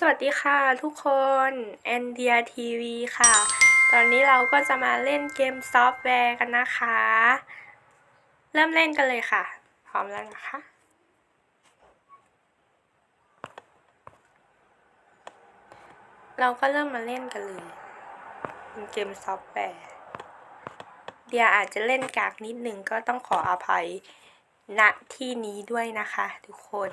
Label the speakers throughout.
Speaker 1: สวัสดีค่ะทุกคนแอนเดียทีวีค่ะ ตอนนี้เราก็จะมาเล่นเกมซอฟต์แวร์กันนะคะ เริ่มเล่นกันเลยค่ะ พร้อมแล้วนะคะ เราก็เริ่มมาเล่นกันเลยเป็นเกมซอฟต์แวร์ เดียอาจจะเล่นกากนิดนึงก็ต้องขออภัยณที่นี้ด้วยนะคะ ทุกคน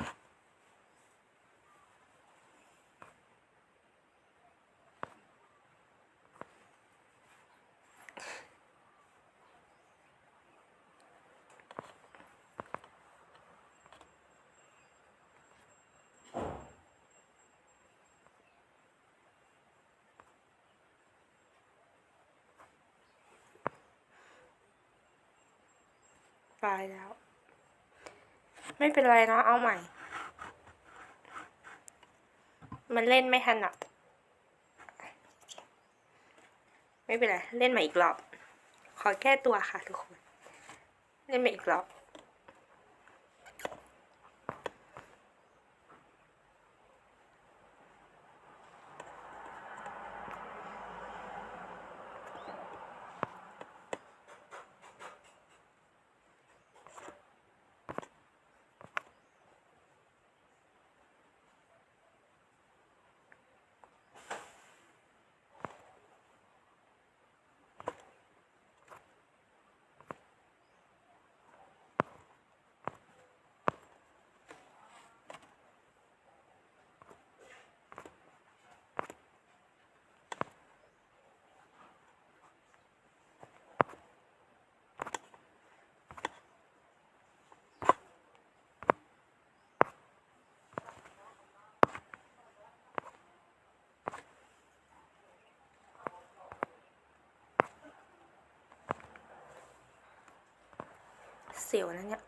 Speaker 1: ายแล้ว ไม่เป็นไรเนาะเอาใหม่ มันเล่นไม่ถนัดไม่เป็นไร เล่นใหม่อีกรอบ ขอแก้ตัวค่ะทุกคน เล่นใหม่อีกรอบ เสียวนะเนี่ย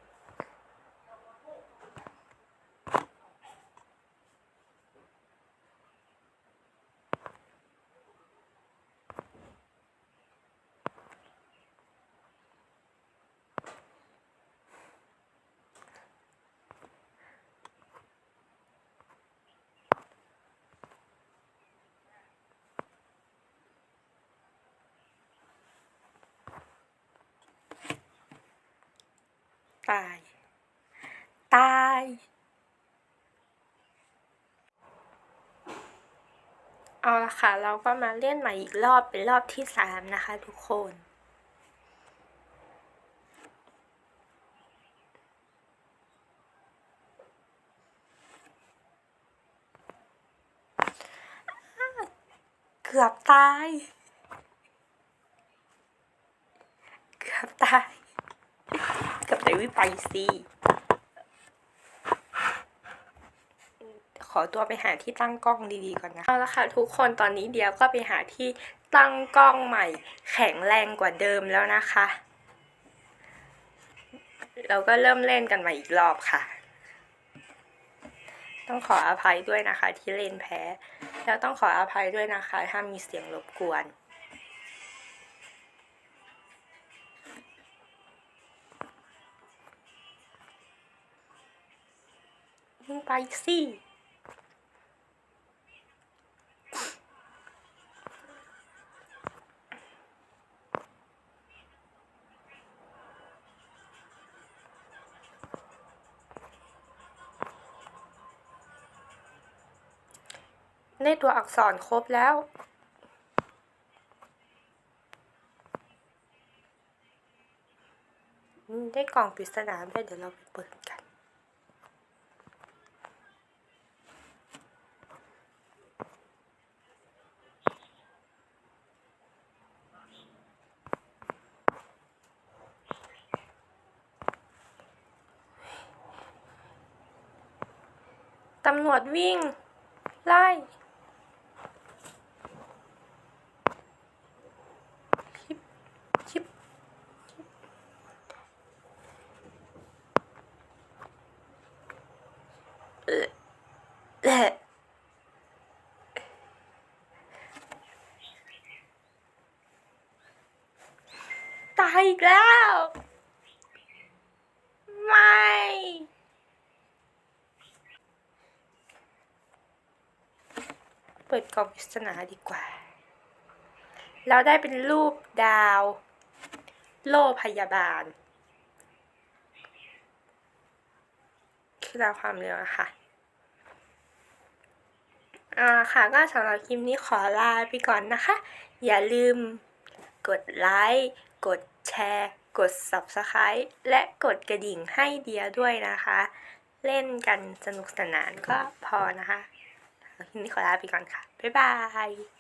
Speaker 1: ตาย ตาย เอาละค่ะ เราก็มาเล่นใหม่อีกรอบเป็นรอบที่สามนะคะทุกคนเกือบตาย เกือบตาย วิไปสิขอตัวไปหาที่ตั้งกล้องดีๆก่อนนะ เอาละค่ะทุกคนตอนนี้เดียวก็ไปหาที่ตั้งกล้องใหม่ แข็งแรงกว่าเดิมแล้วนะคะ เราก็เริ่มเล่นกันใหม่อีกรอบค่ะ ต้องขออภัยด้วยนะคะที่เล่นแพ้ แล้วต้องขออภัยด้วยนะคะ ถ้ามีเสียงรบกวน ไปสิได้ตัวอักษรครบแล้ว ได้กล่องปริศนาด้วยเดี๋ยวเราไปเปิดกัน ตำรวจวิ่ง ไล่ ชิบชิบเออตายอีกแล้ว ไม่ เปิดกล่องปริศนาดีกว่า เราได้เป็นรูปดาว โล่พยาบาล คือดาวความเร็วอะค่ะอ่าค่ะก็สำหรับคลิปนี้ขอลาไปก่อนนะคะ อย่าลืมกดไลค์กดแชร์ กด Subscribe และกดกระดิ่งให้เดียด้วยนะคะ เล่นกันสนุกสนานก็พอนะคะ วันนี้ขอลาไปก่อนค่ะ บ๊ายบาย